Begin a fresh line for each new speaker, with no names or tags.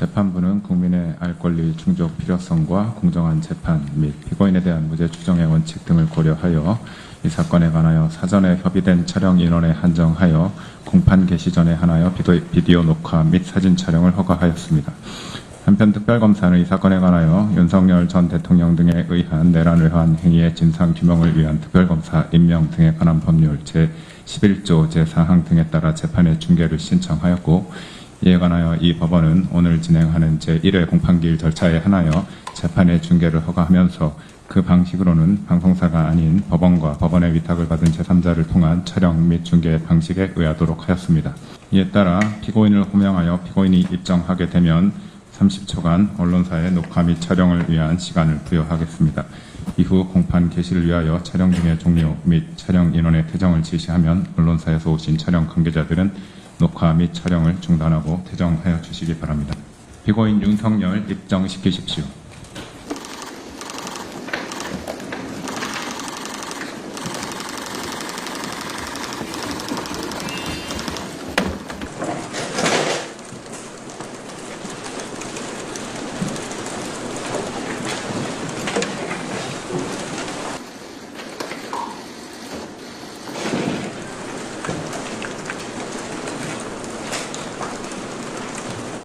재판부는 국민의 알 권리 충족 필요성과 공정한 재판 및 피고인에 대한 무죄 추정의 원칙 등을 고려하여 이 사건에 관하여 사전에 협의된 촬영 인원에 한정하여 공판 개시 전에 하나여 비디오, 녹화 및 사진 촬영을 허가하였습니다. 한편 특별검사는 이 사건에 관하여 윤석열 전 대통령 등에 의한 내란 외환 행위의 진상 규명을 위한 특별검사 임명 등에 관한 법률 제11조 제4항 등에 따라 재판의 중계를 신청하였고 이에 관하여 이 법원은 오늘 진행하는 제1회 공판기일 절차에 한하여 재판의 중계를 허가하면서 그 방식으로는 방송사가 아닌 법원과 법원의 위탁을 받은 제3자를 통한 촬영 및 중계 방식에 의하도록 하였습니다. 이에 따라 피고인을 호명하여 피고인이 입정하게 되면 30초간 언론사의 녹화 및 촬영을 위한 시간을 부여하겠습니다. 이후 공판 개시를 위하여 촬영 중의 종료 및 촬영 인원의 퇴정을 지시하면 언론사에서 오신 촬영 관계자들은 녹화 및 촬영을 중단하고 퇴정하여 주시기 바랍니다. 피고인 윤석열 입정시키십시오.